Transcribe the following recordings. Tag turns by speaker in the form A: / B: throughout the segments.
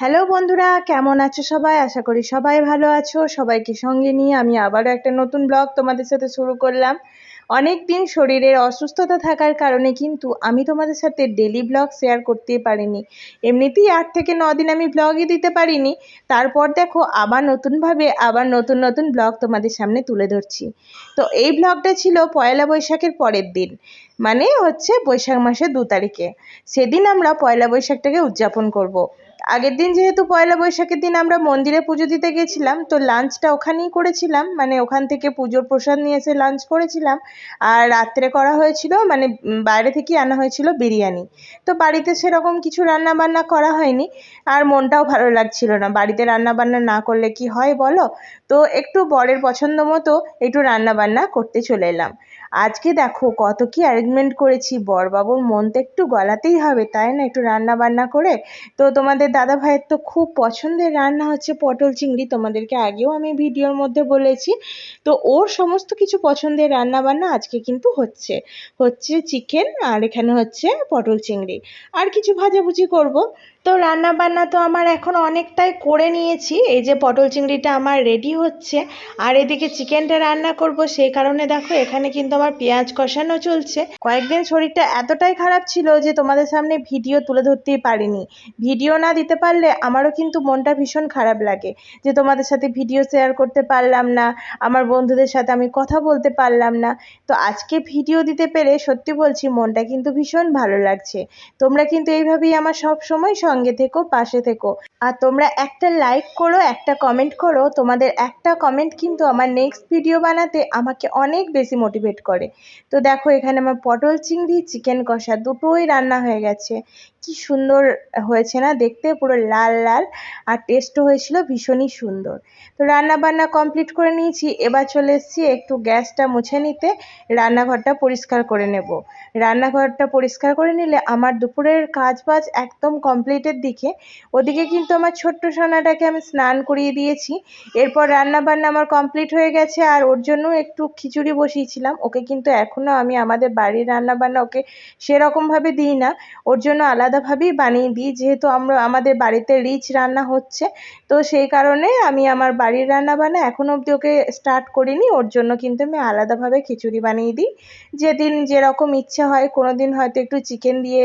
A: Hello বন্ধুরা, কেমন আছো সবাই? আশা করি সবাই ভালো আছো। সবাইকে সঙ্গে নিয়ে আমি আবারও একটা নতুন ব্লগ তোমাদের সাথে শুরু করলাম। অনেক দিন শরীরের অসুস্থতা থাকার কারণে কিন্তু আমি তোমাদের সাথে ডেলি ব্লগ শেয়ার করতেই পারিনি। এমনিতেই আট থেকে ন দিন আমি ব্লগই দিতে পারিনি। তারপর দেখো, আবার নতুনভাবে আবার নতুন নতুন ব্লগ তোমাদের সামনে তুলে ধরছি। তো এই ব্লগটা ছিল পয়লা বৈশাখের পরের দিন মানে হচ্ছে বৈশাখ মাসের দু তারিখে। সেদিন আমরা পয়লা বৈশাখটাকে উদযাপন করব। আগের দিন যেহেতু পয়লা বৈশাখের দিন আমরা মন্দিরে পুজো দিতে গেছিলাম, তো লাঞ্চটা ওখানেই করেছিলাম। মানে ওখান থেকে পুজোর প্রসাদ নিয়ে এসে লাঞ্চ করেছিলাম। আর রাত্রে করা হয়েছিল মানে বাইরে থেকেই আনা হয়েছিল বিরিয়ানি। তো বাড়িতে সেরকম কিছু রান্না বান্না করা হয়নি। আর মনটাও ভালো লাগছিল না। বাড়িতে রান্না বান্না না করলে কি হয় বলো? তো একটু বরের পছন্দ মতো একটু রান্না বান্না করতে চলে এলাম। আজকে দেখো কত কি অ্যারেঞ্জমেন্ট করেছি। বরবাবুর মন তো একটু গলাতেই হবে, তাই না? একটু রান্না বান্না করে। তো তোমাদের দাদা ভাইয়ের তো খুব পছন্দের রান্না হচ্ছে পটল চিংড়ি। তোমাদেরকে আগেও আমি ভিডিওর মধ্যে বলেছি। তো ওর সমস্ত কিছু পছন্দের রান্না বান্না আজকে কিন্তু হচ্ছে। হচ্ছে চিকেন আর এখানে হচ্ছে পটল চিংড়ি। আর কিছু ভাজাভুজি করব। তো রান্না বান্না তো আমার এখন অনেকটাই করে নিয়েছি। এই যে পটল চিংড়িটা আমার রেডি হচ্ছে। আর এদিকে চিকেনটা রান্না করব সেই কারণে দেখো এখানে কিন্তু আমার পেঁয়াজ কষানো চলছে। কয়েকদিন শরীরটা এতটাই খারাপ ছিল যে তোমাদের সামনে ভিডিও তুলে ধরতেই পারিনি। ভিডিও না দিতে পারলে আমারও কিন্তু মনটা ভীষণ খারাপ লাগে যে তোমাদের সাথে ভিডিও শেয়ার করতে পারলাম না, আমার বন্ধুদের সাথে আমি কথা বলতে পারলাম না। তো আজকে ভিডিও দিতে পেরে সত্যি বলছি মনটা কিন্তু ভীষণ ভালো লাগছে। তোমরা কিন্তু এইভাবেই আমার সব সময় সঙ্গে থেকো, পাশে থেকো। আর তোমরা একটা লাইক করো, একটা কমেন্ট করো। তোমাদের একটা কমেন্ট কিন্তু আমার নেক্সট ভিডিও বানাতে আমাকে অনেক বেশি মোটিভেট করে। তো দেখো, এখানে আমার পটল চিংড়ি চিকেন কষা দুটোই রান্না হয়ে গেছে। কি সুন্দর হয়েছে না দেখতে, পুরো লাল লাল। আর টেস্টও হয়েছিল ভীষণই সুন্দর। তো রান্না বান্না কমপ্লিট করে নিয়েছি। এবার চলে এসেছি একটু গ্যাসটা মুছে নিতে। রান্নাঘরটা পরিষ্কার করে নেব। রান্নাঘরটা পরিষ্কার করে নিলে আমার দুপুরের কাজ বাজ একদম কমপ্লিটের দিকে। ওদিকে কিন্তু আমার ছোট্ট সোনাটাকে আমি স্নান করিয়ে দিয়েছি। এরপর রান্না বান্না আমার কমপ্লিট হয়ে গেছে আর ওর জন্য একটু খিচুড়ি বসিয়েছিলাম। ওকে কিন্তু এখনও আমি আমাদের বাড়ির রান্না বান্না ওকে সেরকমভাবে দিই না। ওর জন্য আলাদাভাবেই বানিয়ে দিই, যেহেতু আমরা, আমাদের বাড়িতে রিচ রান্না হচ্ছে। তো সেই কারণে আমি আমার বাড়ির রান্না বান্না অবধি ওকে স্টার্ট করিনি। ওর জন্য কিন্তু আমি আলাদাভাবে খিচুড়ি বানিয়ে দিই। যেদিন যেরকম ইচ্ছে হয় কোনো দিন হয়তো একটু চিকেন দিয়ে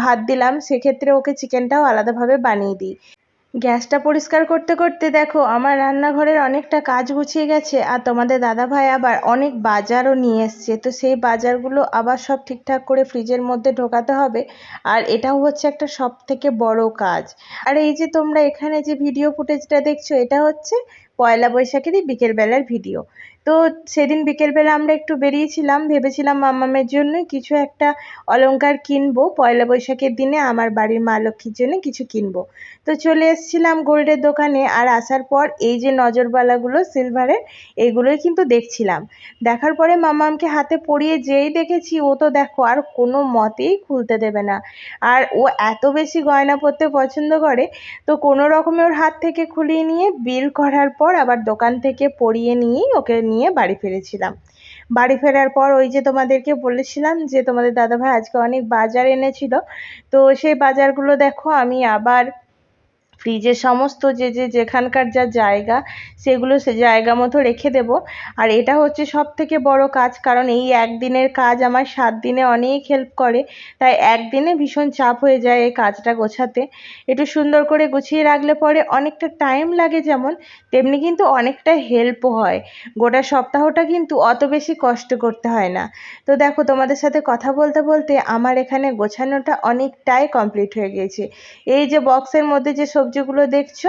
A: ভাত দিলাম, সেক্ষেত্রে ওকে চিকেনটাও আলাদাভাবে বানিয়ে দিই। গ্যাসটা পরিষ্কার করতে করতে দেখো, আমার রান্নাঘরের অনেকটা কাজ গুছিয়ে গেছে আর তোমাদের দাদাভাই আবার অনেক বাজারও নিয়ে এসছে। তো সেই বাজারগুলো আবার সব ঠিকঠাক করে ফ্রিজের মধ্যে ঢোকাতে হবে আর এটাও হচ্ছে একটা সব থেকে বড় কাজ। আর এই যে তোমরা এখানে যে ভিডিও ফুটেজটা দেখছ, এটা হচ্ছে পয়লা বৈশাখেরই বিকেলবেলার ভিডিও। তো সেদিন বিকেলবেলা আমরা একটু বেরিয়েছিলাম, ভেবেছিলাম মামামের জন্য কিছু একটা অলংকার কিনবো, পয়লা বৈশাখের দিনে আমার বাড়ির মা লক্ষ্মীর জন্য কিছু কিনবো। তো চলে এসেছিলাম গোল্ডের দোকানে আর আসার পর এই যে নজরবালাগুলো সিলভারের এইগুলোই কিন্তু দেখছিলাম। দেখার পরে মামামকে হাতে পরিয়ে যেই দেখেছি, ও তো দেখো আর কোনো মতেই খুলতে দেবে না। আর ও এত বেশি গয়না পরতে পছন্দ করে, তো কোনো রকমে ওর হাত থেকে খুলিয়ে নিয়ে বিল করার পর আবার দোকান থেকে পরিয়ে নিয়েই ওকে নিয়ে বাড়ি ফিরেছিলাম। বাড়ি ফেরার পর ওই যে তোমাদেরকে বলেছিলাম যে তোমাদের দাদাভাই আজকে অনেক বাজার এনেছিল। তো সেই বাজারগুলো দেখো আমি আবার ফ্রিজে সমস্ত যে যে, যেখানকার যা জায়গা, সেগুলো সে জায়গা মতো রেখে দেব। আর এটা হচ্ছে সব থেকে বড় কাজ, কারণ এই একদিনের কাজ আমার সাত দিনে অনেক হেল্প করে। তাই একদিনে ভীষণ চাপ হয়ে যায় এই কাজটা গোছাতে। একটু সুন্দর করে গুছিয়ে রাখলে পরে অনেকটা টাইম লাগে যেমন, তেমনি কিন্তু অনেকটা হেল্পও হয়। গোটা সপ্তাহটা কিন্তু অত বেশি কষ্ট করতে হয় না। তো দেখো, তোমাদের সাথে কথা বলতে বলতে আমার এখানে গোছানোটা অনেকটাই কমপ্লিট হয়ে গিয়েছে। এই যে বক্সের মধ্যে যে সবজি সবজিগুলো দেখছ,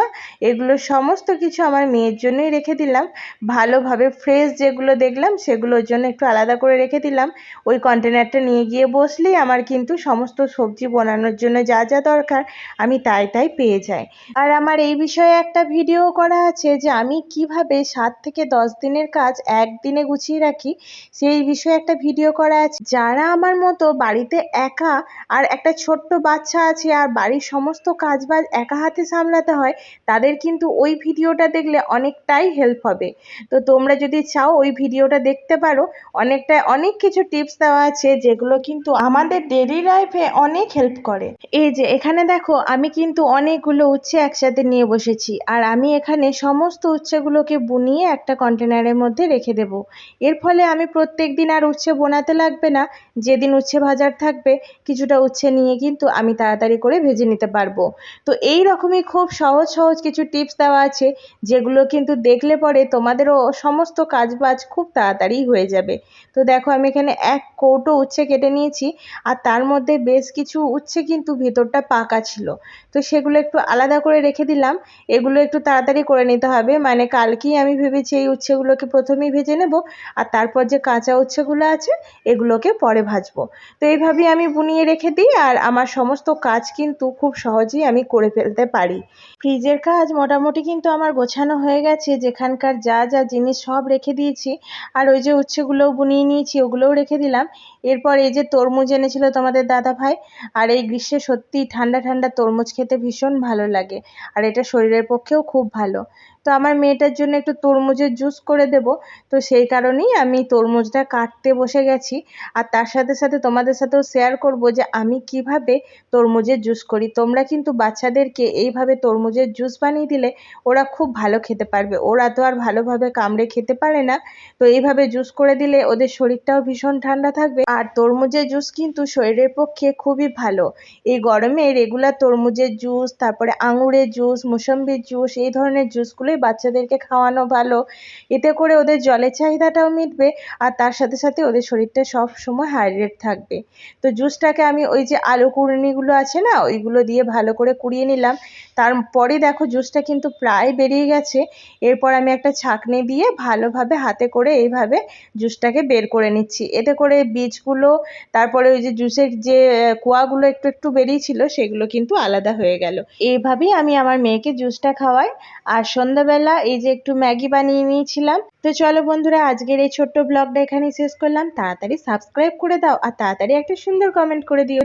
A: এগুলো সমস্ত কিছু আমার মেয়ের জন্যই রেখে দিলাম। ভালোভাবে ফ্রেশ যেগুলো দেখলাম, সেগুলোর জন্য একটু আলাদা করে রেখে দিলাম। ওই কন্টেনারটা নিয়ে গিয়ে বসলেই আমার কিন্তু সমস্ত সবজি বানানোর জন্য যা যা দরকার আমি তাই তাই পেয়ে যাই। আর আমার এই বিষয়ে একটা ভিডিও করা আছে যে আমি কীভাবে সাত থেকে দশ দিনের কাজ একদিনে গুছিয়ে রাখি, সেই বিষয়ে একটা ভিডিও করা আছে। যারা আমার মতো বাড়িতে একা আর একটা ছোট্ট বাচ্চা আছে আর বাড়ির সমস্ত কাজ বাজ একা হাতে সামলাতে হয়, তাদের কিন্তু ওই ভিডিওটা দেখলে অনেকটাই হেল্প হবে। তো তোমরা যদি চাও ওই ভিডিওটা দেখতে পারো অনেকটা অনেক কিছু টিপস দেওয়া আছে যেগুলো কিন্তু আমাদের ডেলি লাইফে অনেক হেল্প করে। এই যে, এখানে দেখো, আমি কিন্তু অনেকগুলো উচ্ছে একসাথে নিয়ে বসেছি, আর আমি এখানে সমস্ত উচ্ছেগুলোকে বুনিয়ে একটা কন্টেনারের মধ্যে রেখে দেব। এর ফলে আমি প্রত্যেক দিন আর উচ্ছে বোনাতে লাগবে না, যেদিন উচ্ছে ভাজার থাকবে, কিছুটা উচ্ছে নিয়ে কিন্তু আমি তাড়াতাড়ি করে ভেজে নিতে পারব। তো এই রকমই খুব সহজ সহজ কিছু টিপস দেওয়া আছে, যেগুলো কিন্তু দেখলে পরে তোমাদেরও সমস্ত কাজ বাজ খুব তাড়াতাড়ি হয়ে যাবে। তো দেখো, আমি এখানে এক কৌটো উচ্ছে কেটে নিয়েছি, আর তার মধ্যে বেশ কিছু উচ্ছে কিন্তু ভেতরটা পাকা ছিল। তো সেগুলো একটু আলাদা করে রেখে দিলাম, এগুলো একটু তাড়াতাড়ি করে নিতে হবে। মানে কালকেই আমি ভেবেছি এই উচ্ছেগুলোকে প্রথমেই ভেজে নেব, আর তারপর যে কাঁচা উচ্ছেগুলো আছে, এগুলোকে পরে ভাজবো। তো এইভাবেই আমি বুনিয়ে রেখে দিই, আর আমার সমস্ত কাজ কিন্তু খুব সহজেই আমি করে ফেলতে পারি। ফ্রিজের কাজ মোটামুটি কিন্তু আমার গোছানো হয়ে গেছে। যেখানকার যা যা জিনিস সব রেখে দিয়েছি। আর ওই যে উচ্ছেগুলোও বুনিয়ে নিয়েছি, ওগুলোও রেখে দিলাম। এরপর এই যে তরমুজ এনেছিল তোমাদের দাদা ভাই, আর এই গ্রীষ্মে সত্যি ঠান্ডা ঠান্ডা তরমুজ খেতে ভীষণ ভালো লাগে। আর এটা শরীরের পক্ষেও খুব ভালো। তো আমার মেয়েটার জন্য একটু তরমুজের জুস করে দেব। তো সেই কারণেই আমি তরমুজটা কাটতে বসে গেছি। আর তার সাথে সাথে তোমাদের সাথেও শেয়ার করব যে আমি কীভাবে তরমুজের জুস করি। তোমরা কিন্তু বাচ্চাদেরকে এইভাবে তরমুজের জুস বানিয়ে দিলে ওরা খুব ভালো খেতে পারবে। ওরা তো আর ভালোভাবে কামড়ে খেতে পারে না। তো এইভাবে জুস করে দিলে ওদের শরীরটাও ভীষণ ঠান্ডা থাকবে। আর তরমুজের জুস কিন্তু শরীরের পক্ষে খুবই ভালো। এই গরমে রেগুলার তরমুজের জুস তারপরে আঙুরের জুস মুসম্বির জুস এই ধরনের জুসগুলোই বাচ্চাদেরকে খাওয়ানো ভালো। এতে করে ওদের জলের চাহিদাটাও মিটবে আর তার সাথে সাথে ওদের শরীরটা সব সময় হাইড্রেট থাকবে। তো জুসটাকে আমি ওই যে আলু কুড়নিগুলো আছে না, ওইগুলো দিয়ে ভালো করে কুড়িয়ে নিলাম। তারপরে দেখো জুসটা কিন্তু প্রায় বেরিয়ে গেছে। এরপর আমি একটা ছাঁকনি দিয়ে ভালোভাবে হাতে করে এইভাবে জুসটাকে বের করে নিচ্ছি। এতে করে বীজগুলো, তারপরে ওই যে জুসের যে কুয়াগুলো একটু একটু বেরিয়েছিল, সেগুলো কিন্তু আলাদা হয়ে গেল। এইভাবেই আমি আমার মেয়েকে জুসটা খাওয়াই। আর সন্ধ্যাবেলা এই যে একটু ম্যাগি বানিয়ে নিয়েছিলাম। তো চলো বন্ধুরা, আজকের এই ছোট্ট ব্লগটা এখানেই শেষ করলাম। তাড়াতাড়ি সাবস্ক্রাইব করে দাও আর তাড়াতাড়ি একটা সুন্দর কমেন্ট করে দিও।